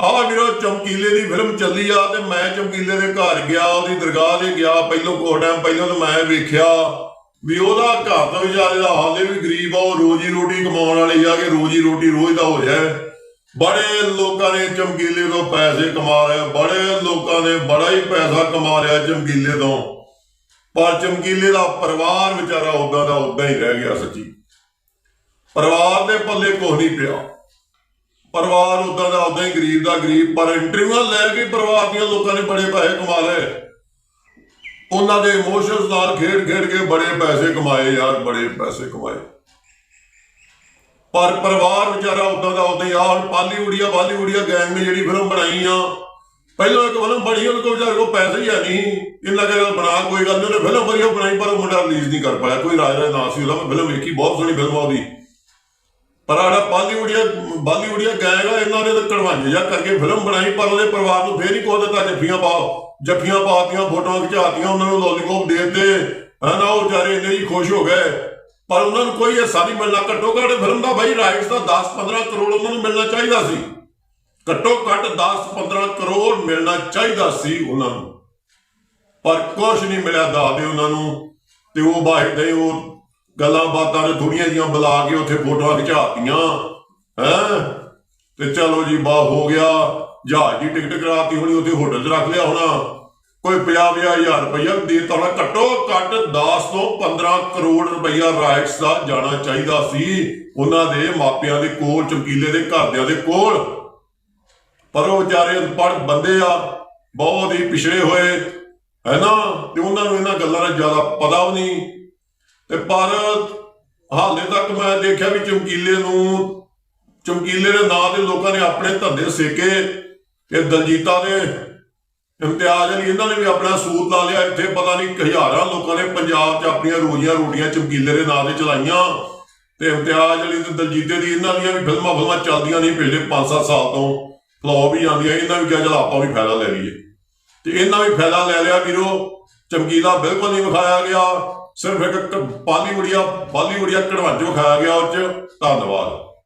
ਆ ਵੀਰੋ ਚਮਕੀਲੇ ਦੀ ਫਿਲਮ ਚੱਲੀ ਆ ਤੇ ਮੈਂ ਚਮਕੀਲੇ ਦੇ ਘਰ ਗਿਆ, ਉਹਦੀ ਦਰਗਾਹ ਤੇ ਗਿਆ, ਪਹਿਲੋਂ ਕੋਹ ਟਾਈਮ ਪਹਿਲਾਂ ਤਾਂ ਮੈਂ ਵੇਖਿਆ ਵੀ ਉਹਦਾ ਘਰ ਦਾ ਵਿਚਾਰੇ ਦਾ ਹਾਲੇ ਵੀ ਗਰੀਬ ਆ, ਉਹ ਰੋਜੀ ਰੋਟੀ ਕਮਾਉਣ ਵਾਲੀ ਆ ਕਿ ਰੋਜੀ ਰੋਟੀ ਰੋਜ਼ ਦਾ ਹੋ ਜਾਏ। ਬੜੇ ਲੋਕਾਂ ਨੇ ਚਮਕੀਲੇ ਤੋਂ ਪੈਸੇ ਕਮਾ ਰਹੇ, ਬੜੇ ਲੋਕਾਂ ਨੇ ਬੜਾ ਹੀ ਪੈਸਾ ਕਮਾ ਰਿਹਾ ਚਮਕੀਲੇ ਤੋਂ। ਪਰ ਚਮਕੀਲੇ ਦਾ ਪਰਿਵਾਰ ਵਿਚਾਰਾ ਉਦਾਂ ਦਾ ਉਦਾਂ ਹੀ ਰਹਿ ਗਿਆ ਸੱਚੀ। ਪਰਿਵਾਰ ਦੇ ਪੱਲੇ ਕੁਝ ਨਹੀਂ ਪਿਆ। ਪਰਿਵਾਰ ਉਦਾਂ ਦਾ ਉਦਾਂ ਹੀ ਗਰੀਬ ਦਾ ਗਰੀਬ, ਪਰ ਇੰਟਰਵਿਊ ਲੈ ਕੇ ਪਰਿਵਾਰ ਦੀਆਂ ਲੋਕਾਂ ਨੇ ਬੜੇ ਪੈਸੇ ਕਮਾ ਲਏ। ਉਹਨਾਂ ਦੇ ਇਮੋਸ਼ਨਸ ਨਾਲ ਖੇਡ ਖੇਡ ਕੇ ਬੜੇ ਪੈਸੇ ਕਮਾਏ ਯਾਰ, ਬੜੇ ਪੈਸੇ ਕਮਾਏ। ਪਰ ਪਰਿਵਾਰ ਵਿਚਾਰਾ ਉਦਾਂ ਦਾ ਉਦਾਂ ਹੀ ਆ ਹੁਣ ਪਾਲੀਵੁਡੀਆ ਬਾਲੀਵੁਡੀਆ ਗੈਂਗ ਨੇ ਜਿਹੜੀ ਫਿਲਮ ਬਣਾਈ ਆ। ਪਹਿਲਾਂ ਇੱਕ ਫਿਲਮ ਬਣੀ, ਉਹਦੇ ਕੋਲ ਵਿਚਾਰੇ ਕੋਲ ਪੈਸੇ ਹੀ ਹੈ ਨਹੀਂ। ਇੰਨਾ ਕਹਿੰਦਾ ਬਣਾ ਕੋਈ ਗੱਲ ਨਹੀਂ, ਉਹਨੇ ਫਿਲਮ ਵਧੀਆ ਬਣਾਈ, ਪਰ ਉਹ ਮੁੰਡਾ ਰਿਲੀਜ਼ ਨਹੀਂ ਕਰ ਪਾਇਆ। ਕੋਈ ਰਾਜ ਦਾ ਨਾਂ ਸੀ ਉਹਦਾ, ਮੈਂ ਫਿਲਮ ਵੇਖੀ, ਬਹੁਤ ਸੋਹਣੀ ਫਿਲਮ ਆ ਉਹਦੀ। ਪਰ ਆੜਾ ਬਾਲੀਵੁਡੀਆ ਬਾਲੀਵੁਡੀਆ ਗਾਇਗਾ ਇਹਨਾਂ ਨੇ ਤਾਂ ਕੜਵਾਂਜੇ ਜਾ ਕਰਕੇ ਫਿਲਮ ਬਣਾਈ, ਪਰ ਉਹਦੇ ਪਰਿਵਾਰ ਨੂੰ ਫੇਰ ਹੀ ਕੋਹ ਦਿੱਤਾ, ਜੱਫੀਆਂ ਪਾਓ ਜੱਫੀਆਂ ਪਾਤੀਆਂ, ਫੋਟੋਆਂ ਖਿਚਾਤੀਆਂ, ਉਹਨਾਂ ਨੂੰ ਲੋਲੀਪੌਪ ਦੇ ਦਿੱਤੇ। ਹਨਾ ਉਹ ਵਿਚਾਰੇ ਇੰਨੇ ਹੀ ਖੁਸ਼ ਹੋ ਗਏ। ਪਰ ਉਹਨਾਂ ਨੂੰ ਕੋਈ ਹਿੱਸਾ ਨਹੀਂ ਮਿਲਣਾ। ਘੱਟੋ ਘੱਟ ਫਿਲਮ ਦਾ ਬਾਈ ਰਾਈਟਸ ਦਾ 10-15 ਕਰੋੜ ਉਹਨਾਂ ਨੂੰ ਮਿਲਣਾ ਚਾਹੀਦਾ ਸੀ। ਘੱਟੋ ਘੱਟ 10-15 ਕਰੋੜ ਮਿਲਣਾ ਚਾਹੀਦਾ ਸੀ ਉਹਨਾਂ ਨੂੰ। ਪਰ ਕੁਝ ਨਹੀਂ ਮਿਲਿਆ ਦਾਦੇ ਉਹਨਾਂ ਨੂੰ। ਤੇ ਉਹ ਬਾਹਰ ਦੇ ਉਹ ਗੱਲਾਂ ਬਾਤਾਂ ਨੇ ਥੋੜੀਆਂ ਜੀਆਂ ਬੁਲਾ ਕੇ ਉੱਥੇ ਫੋਟੋਆਂ ਖਿਚਾਤੀਆਂ, ਹੈ? ਤੇ ਚਲੋ ਜੀ, ਬਾ ਹੋ ਗਿਆ, ਜਹਾਜ਼ ਦੀ ਟਿਕਟ ਕਰਾਤੀ ਹੋਣੀ, ਉੱਥੇ ਹੋਟਲ 'ਚ ਰੱਖ ਲਿਆ ਹੋਣਾ। ਕੋਈ 50-50000 ਰੁਪਇਆ ਦੇ ਤਾ ਹੋਣਾ। ਘੱਟੋ ਘੱਟ 10 ਤੋਂ 15 ਕਰੋੜ ਰੁਪਇਆ ਰਾਈਟਸ ਦਾ ਜਾਣਾ ਚਾਹੀਦਾ ਸੀ ਉਹਨਾਂ ਦੇ ਮਾਪਿਆਂ ਦੇ ਕੋਲ, ਚਮਕੀਲੇ ਦੇ ਘਰਦਿਆਂ ਦੇ ਕੋਲ। ਪਰ ਉਹ ਵਿਚਾਰੇ ਅਨਪੜ੍ਹ ਬੰਦੇ ਆ, ਬਹੁਤ ਹੀ ਪਿਛੜੇ ਹੋਏ, ਹੈ ਨਾ? ਤੇ ਉਹਨਾਂ ਨੂੰ ਇਹਨਾਂ ਗੱਲਾਂ ਦਾ ਜ਼ਿਆਦਾ ਪਤਾ ਵੀ ਨਹੀਂ। ਤੇ ਪਰ ਹਾਲੇ ਤੱਕ ਮੈਂ ਦੇਖਿਆ ਵੀ ਚਮਕੀਲੇ ਨੂੰ, ਚਮਕੀਲੇ ਦੇ ਨਾਂ ਤੇ ਲੋਕਾਂ ਨੇ ਆਪਣੇ ਧੰਦੇ ਸੇਕੇ ਇਹ ਦਲਜੀਤਾ ਦੇ ਇਮਤਿਆਜ਼ ਅਲੀ ਇਹਨਾਂ ਨੇ ਵੀ ਆਪਣਾ ਸੂਤ ਲਾ ਲਿਆ। ਇੱਥੇ ਪਤਾ ਨਹੀਂ ਹਜ਼ਾਰਾਂ ਲੋਕਾਂ ਨੇ ਪੰਜਾਬ 'ਚ ਆਪਣੀਆਂ ਰੋਜ਼ੀਆਂ ਰੋਟੀਆਂ ਚਮਕੀਲੇ ਦੇ ਨਾਂ ਤੇ ਚਲਾਈਆਂ ਤੇ ਇਮਤਿਆਜ਼ ਅਲੀ ਤੇ ਦਲਜੀਤੇ ਦੀ ਇਹਨਾਂ ਦੀਆਂ ਵੀ ਫਿਲਮਾਂ ਫਿਲਮਾਂ ਚੱਲਦੀਆਂ ਨਹੀਂ ਪਿਛਲੇ 5-7 ਸਾਲ ਤੋਂ। ਫਲॉप ਹੀ ਜਾਂਦੀਆਂ ਇਹਨਾਂ ਵੀ ਕਿਹਾ ਚਲ ਆਪਾਂ ਵੀ ਫਾਇਦਾ ਲੈ ਲਈਏ। ਤੇ ਇਹਨਾਂ ਵੀ ਫਾਇਦਾ ਲੈ ਲਿਆ ਵੀਰੋ। ਚਮਕੀਲਾ ਬਿਲਕੁਲ ਨਹੀਂ ਵਿਖਾਇਆ ਗਿਆ। ਸਿਰਫ ਇੱਕ ਕ- ਬਾਲੀਵੁਡੀਆ ਬਾਲੀਵੁਡੀਆ ਕਢਵਾਂਜੋ ਖਾਇਆ ਗਿਆ ਉਹ ਚ। ਧੰਨਵਾਦ।